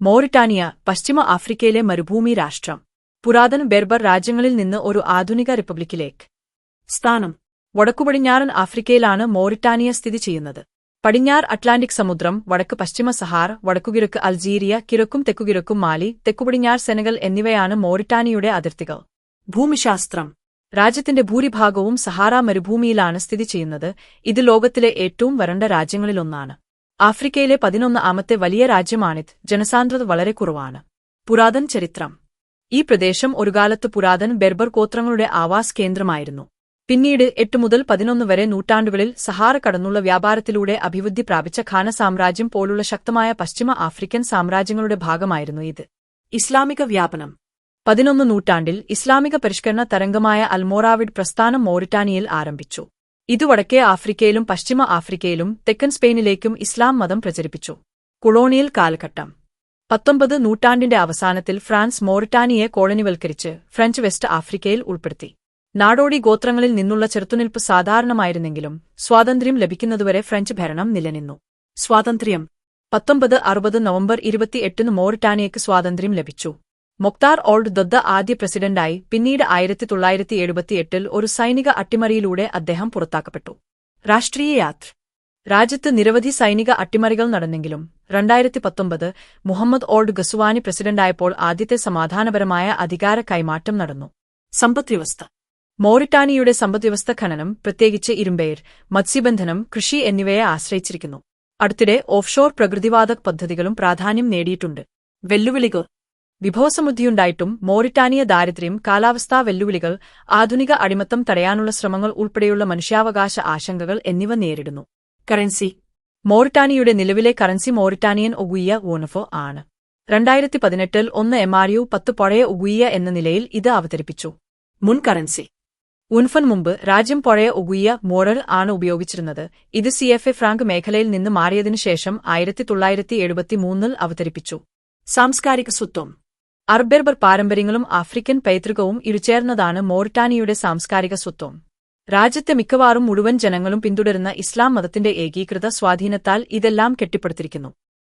മോറിട്ടാനിയ പശ്ചിമ ആഫ്രിക്കയിലെ മരുഭൂമി രാഷ്ട്രം. പുരാതന ബെർബർ രാജ്യങ്ങളിൽ നിന്ന് ഒരു ആധുനിക റിപ്പബ്ലിക്കിലേക്ക്. സ്ഥാനം. വടക്കുപടിഞ്ഞാറൻ ആഫ്രിക്കയിലാണ് മോറിട്ടാനിയ സ്ഥിതി ചെയ്യുന്നത്. പടിഞ്ഞാർ അറ്റ്ലാന്റിക് സമുദ്രം വടക്ക് പശ്ചിമ സഹാർ വടക്കുകിഴക്ക് അൾജീരിയ കിഴക്കും തെക്കുകിഴക്കും മാലി തെക്കുപടിഞ്ഞാർ സെനഗൽ എന്നിവയാണ് മോറിട്ടാനിയുടെ അതിർത്തികൾ. ഭൂമിശാസ്ത്രം. രാജ്യത്തിന്റെ ഭൂരിഭാഗവും സഹാറ മരുഭൂമിയിലാണ് സ്ഥിതി ചെയ്യുന്നത്. ഇത് ലോകത്തിലെ ഏറ്റവും വരണ്ട രാജ്യങ്ങളിലൊന്നാണ്. ആഫ്രിക്കയിലെ പതിനൊന്ന് ആമത്തെ വലിയ രാജ്യമാണിത്. ജനസാന്ദ്രത വളരെ കുറവാണ്. പുരാതൻ ചരിത്രം. ഈ പ്രദേശം ഒരുകാലത്ത് പുരാതൻ ബെർബർ ഗോത്രങ്ങളുടെ ആവാസ് കേന്ദ്രമായിരുന്നു. പിന്നീട് എട്ട് മുതൽ പതിനൊന്ന് വരെ നൂറ്റാണ്ടുകളിൽ സഹാറ കടന്നുള്ള വ്യാപാരത്തിലൂടെ അഭിവൃദ്ധി പ്രാപിച്ച ഖാന സാമ്രാജ്യം പോലുള്ള ശക്തമായ പശ്ചിമ ആഫ്രിക്കൻ സാമ്രാജ്യങ്ങളുടെ ഭാഗമായിരുന്നു ഇത്. ഇസ്ലാമിക വ്യാപനം. പതിനൊന്ന് നൂറ്റാണ്ടിൽ ഇസ്ലാമിക പരിഷ്കരണ തരംഗമായ അൽമോറാവിഡ് പ്രസ്ഥാനം മോറിറ്റാനിയയിൽ ആരംഭിച്ചു. ഇത് വടക്കേ ആഫ്രിക്കയിലും പശ്ചിമ ആഫ്രിക്കയിലും തെക്കൻ സ്പെയിനിലേക്കും ഇസ്ലാം മതം പ്രചരിപ്പിച്ചു. കൊളോണിയൽ കാലഘട്ടം. പത്തൊമ്പത് നൂറ്റാണ്ടിന്റെ അവസാനത്തിൽ ഫ്രാൻസ് മോറിറ്റാനിയെ കോളനിവൽക്കരിച്ച് ഫ്രഞ്ച് വെസ്റ്റ് ആഫ്രിക്കയിൽ ഉൾപ്പെടുത്തി. നാടോടി ഗോത്രങ്ങളിൽ നിന്നുള്ള ചെറുത്തുനിൽപ്പ് സാധാരണമായിരുന്നെങ്കിലും സ്വാതന്ത്ര്യം ലഭിക്കുന്നതുവരെ ഫ്രഞ്ച് ഭരണം നിലനിന്നു. സ്വാതന്ത്ര്യം. പത്തൊമ്പത് അറുപത് നവംബർ ഇരുപത്തിയെട്ടിന് മോറിറ്റാനിയയ്ക്ക് സ്വാതന്ത്ര്യം ലഭിച്ചു. മൊക്താർ ഓൾഡ് ദദ്ദ ആദ്യ പ്രസിഡന്റായി പിന്നീട് ആയിരത്തി തൊള്ളായിരത്തി എഴുപത്തിയെട്ടിൽ ഒരു സൈനിക അട്ടിമറിയിലൂടെ അദ്ദേഹം പുറത്താക്കപ്പെട്ടു. രാഷ്ട്രീയ യാത്ര. രാജ്യത്ത് നിരവധി സൈനിക അട്ടിമറികൾ നടന്നെങ്കിലും രണ്ടായിരത്തി പത്തൊമ്പത് മുഹമ്മദ് ഓൾഡ് ഗസുവാനി പ്രസിഡന്റായപ്പോൾ ആദ്യത്തെ സമാധാനപരമായ അധികാര കൈമാറ്റം നടന്നു. സമ്പദ്വ്യവസ്ഥ. മോറിറ്റാനിയുടെ സമ്പദ്വ്യവസ്ഥ ഖനനം പ്രത്യേകിച്ച് ഇരുമ്പേർ മത്സ്യബന്ധനം കൃഷി എന്നിവയെ ആശ്രയിച്ചിരിക്കുന്നു. അടുത്തിടെ ഓഫ്ഷോർ പ്രകൃതിവാതക പദ്ധതികളും പ്രാധാന്യം നേടിയിട്ടുണ്ട്. വെല്ലുവിളികൾ. വിഭവസമൃദ്ധിയുണ്ടായിട്ടും മോറിറ്റാനിയ ദാരിദ്ര്യം കാലാവസ്ഥാ വെല്ലുവിളികൾ ആധുനിക അടിമത്തം തടയാനുള്ള ശ്രമങ്ങൾ ഉൾപ്പെടെയുള്ള മനുഷ്യാവകാശ ആശങ്കകൾ എന്നിവ നേരിടുന്നു. കറൻസി. മോറിറ്റാനിയുടെ നിലവിലെ കറൻസി മോറിറ്റാനിയൻ ഒഗുയ്യ വോണഫോ ആണ്. രണ്ടായിരത്തി പതിനെട്ടിൽ ഒന്ന് എംആർയു പത്ത് പഴയ ഒഗുയ്യ എന്ന നിലയിൽ ഇത് അവതരിപ്പിച്ചു. മുൻ കറൻസി. ഉൻഫൻ മുമ്പ് രാജ്യം പഴയ ഒഗുയ്യ മോഡൽ ആണ് ഉപയോഗിച്ചിരുന്നത്. ഇത് സിഎഫ്എ ഫ്രാങ്ക് മേഖലയിൽ നിന്ന് മാറിയതിനു ശേഷം ആയിരത്തി തൊള്ളായിരത്തി എഴുപത്തിമൂന്നിൽ അവതരിപ്പിച്ചു. സാംസ്കാരിക സ്വത്വം. അർബെർബർ പാരമ്പര്യങ്ങളും ആഫ്രിക്കൻ പൈതൃകവും ഇരുചേർന്നതാണ് മോറിറ്റാനിയുടെ സാംസ്കാരിക സ്വത്വം. രാജ്യത്തെ മിക്കവാറും മുഴുവൻ ജനങ്ങളും പിന്തുടരുന്ന ഇസ്ലാം മതത്തിന്റെ ഏകീകൃത സ്വാധീനത്താൽ ഇതെല്ലാം കെട്ടിപ്പടുത്തിരിക്കുന്നു.